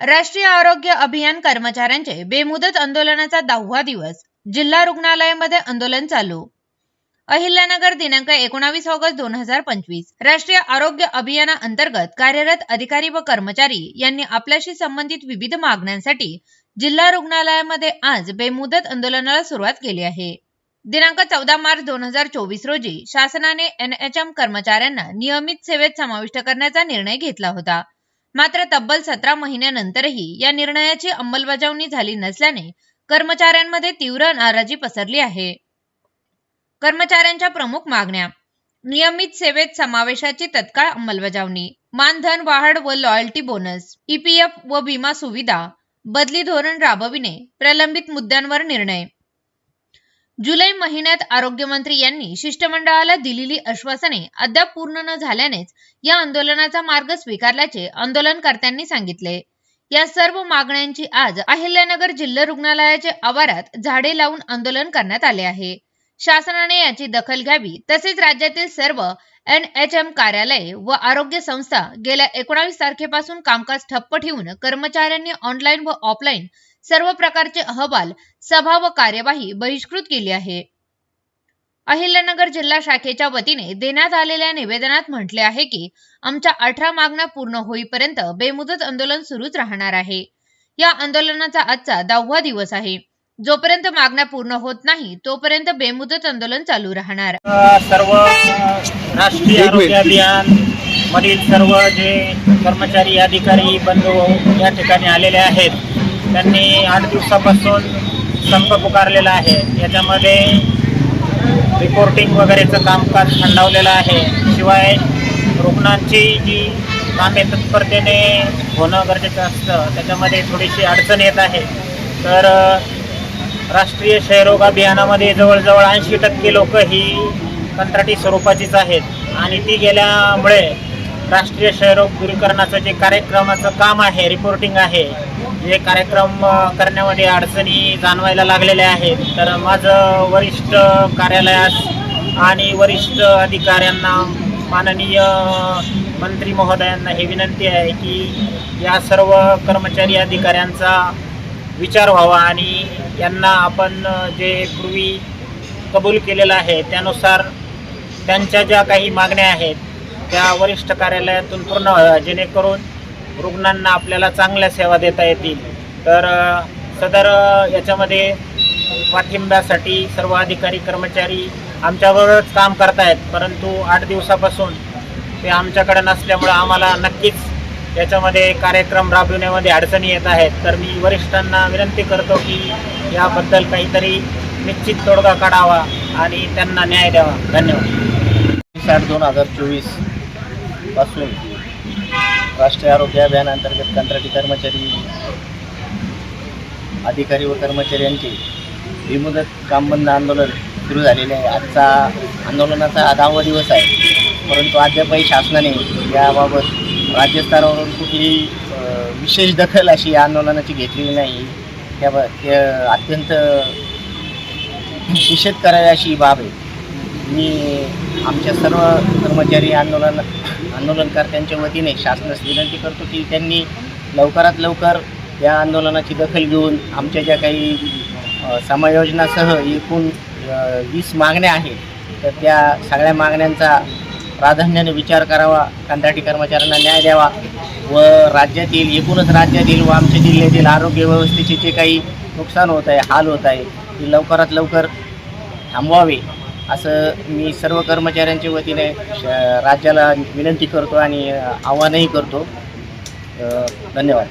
राष्ट्रीय आरोग्य अभियान कर्मचाऱ्यांचे बेमुदत आंदोलनाचा दहावा दिवस. जिल्हा रुग्णालयामध्ये आंदोलन चालू. अहिल्यानगर दिनांक एकोणावीस ऑगस्ट दोन हजार पंचवीस. राष्ट्रीय आरोग्य अभियाना अंतर्गत कार्यरत अधिकारी व कर्मचारी यांनी आपल्याशी संबंधित विविध मागण्यांसाठी जिल्हा रुग्णालयामध्ये आज बेमुदत आंदोलनाला सुरुवात केली आहे. दिनांक चौदा मार्च दोन हजार चोवीस रोजी शासनाने एनएचएम कर्मचाऱ्यांना नियमित सेवेत समाविष्ट करण्याचा निर्णय घेतला होता. मात्र तब्बल सतरा महिन्यानंतरही या निर्णयाची अंमलबजावणी झाली नसल्याने कर्मचाऱ्यांमध्ये तीव्र नाराजी पसरली आहे. कर्मचाऱ्यांच्या प्रमुख मागण्या नियमित सेवेत समावेशाची तत्काळ अंमलबजावणी मानधन वाढ व लॉयल्टी बोनस ईपीएफ व विमा सुविधा बदली धोरण राबविणे प्रलंबित मुद्द्यांवर निर्णय जुलै महिन्यात आरोग्यमंत्री यांनी शिष्टमंडळाला दिलेली आश्वासने अद्याप पूर्ण न झाल्यानेच या आंदोलनाचा मार्ग स्वीकारल्याचे आंदोलनकर्त्यांनी सांगितले. या सर्व मागण्यांची आज अहिल्यानगर जिल्हा रुग्णालयाच्या आवारात झाडे लावून आंदोलन करण्यात आले आहे. शासनाने याची दखल घ्यावी तसेच राज्यातील सर्व एन एच एम कार्यालय व आरोग्य संस्था गेल्या एकोणावीस तारखेपासून कामकाज ठप्प ठेवून कर्मचाऱ्यांनी ऑनलाईन व ऑफलाईन सर्व प्रकारचे अहवाल सभा व कार्यवाही बहिष्कृत केली आहे. अहिल्यानगर जिल्हा शाखेच्या वतीने देण्यात आलेल्या निवेदनात म्हटले आहे की आमच्या अठरा मागण्या पूर्ण होईपर्यंत बेमुदत आंदोलन सुरूच राहणार आहे. या आंदोलनाचा आजचा दहावा दिवस आहे. जोपर्यंत मागण्या पूर्ण होत नाही तोपर्यंत बेमुदत आंदोलन चालू राहणार. सर्व राष्ट्रीय आरोग्य अभियान मधील सर्व जे कर्मचारी अधिकारी बंधू या ठिकाणी आलेले आहेत त्यांनी आठ दिवसापासून संप पुकारलेला आहे. याच्यामध्ये रिपोर्टिंग वगैरेचं कामकाज थंडावलेलं आहे. शिवाय रुग्णांची जी कामे तत्परतेने होणं गरजेचं असतं त्याच्यामध्ये थोडीशी अडचण येत आहे. तर राष्ट्रीय क्षयरोग अभियानामध्ये जवळजवळ ऐंशी टक्के लोक ही कंत्राटी स्वरूपाचीच आहेत. आणि ती गेल्यामुळे राष्ट्रीय क्षयरोग दूरीकरणाचं जे कार्यक्रमाचं काम आहे रिपोर्टिंग आहे जे कार्यक्रम करण्यामध्ये अडचणी जाणवायला लागलेल्या आहेत. तर माझं वरिष्ठ कार्यालयास आणि वरिष्ठ अधिकाऱ्यांना माननीय मंत्री महोदयांना ही विनंती आहे की या सर्व कर्मचारी अधिकाऱ्यांचा विचार व्हावा आणि यांना आपण जे पूर्वी कबूल केलेलं आहे त्यानुसार त्यांच्या ज्या काही मागण्या आहेत त्या वरिष्ठ कार्यालयातून पूर्ण व्हाव्या. जेणेकरून रुग्णांना आपल्याला चांगल्या सेवा देता येतील. तर सदर याच्यामध्ये पाठिंब्यासाठी सर्व अधिकारी कर्मचारी आमच्याबरोबरच काम करतायत. परंतु आठ दिवसापासून ते आमच्याकडे नसल्यामुळं आम्हाला नक्कीच याच्यामध्ये कार्यक्रम राबविण्यामध्ये अडचणी येत आहेत. तर मी वरिष्ठांना विनंती करतो की याबद्दल काहीतरी निश्चित तोडगा काढावा आणि त्यांना न्याय द्यावा. धन्यवाद. साठ दोन हजार चोवीसपासून राष्ट्रीय आरोग्य अभियानांतर्गत कंत्राटी कर्मचारी अधिकारी व कर्मचारी यांचे बेमुदत कामबंद आंदोलन सुरू झालेले आहे. आजचा आंदोलनाचा आधावा दिवस आहे. परंतु अद्यापही शासनाने याबाबत राज्यस्तरावरून कुठली विशेष दखल अशी या आंदोलनाची घेतलेली नाही. त्या ते अत्यंत निषेध करावी अशी बाब आहे. मी आमच्या सर्व कर्मचारी आंदोलन आंदोलनकर्त्यांच्या वतीने शासनास विनंती करतो की त्यांनी लवकरात लवकर या आंदोलनाची दखल घेऊन आमच्या ज्या काही समायोजनासह एकूण वीस मागण्या आहेत तर त्या सगळ्या मागण्यांचा प्राधान्याने विचार करावा कंत्राटी कर्मचाऱ्यांना न्याय द्यावा व राज्यातील एकूणच राज्यातील व आमच्या जिल्ह्यातील आरोग्य व्यवस्थेचे जे काही नुकसान होत आहे हाल होत आहे ते लवकरात लवकर थांबवावे. असं मी सर्व कर्मचाऱ्यांच्या वतीने राज्याला विनंती करतो आणि आव्हानही आवाहनही करतो धन्यवाद.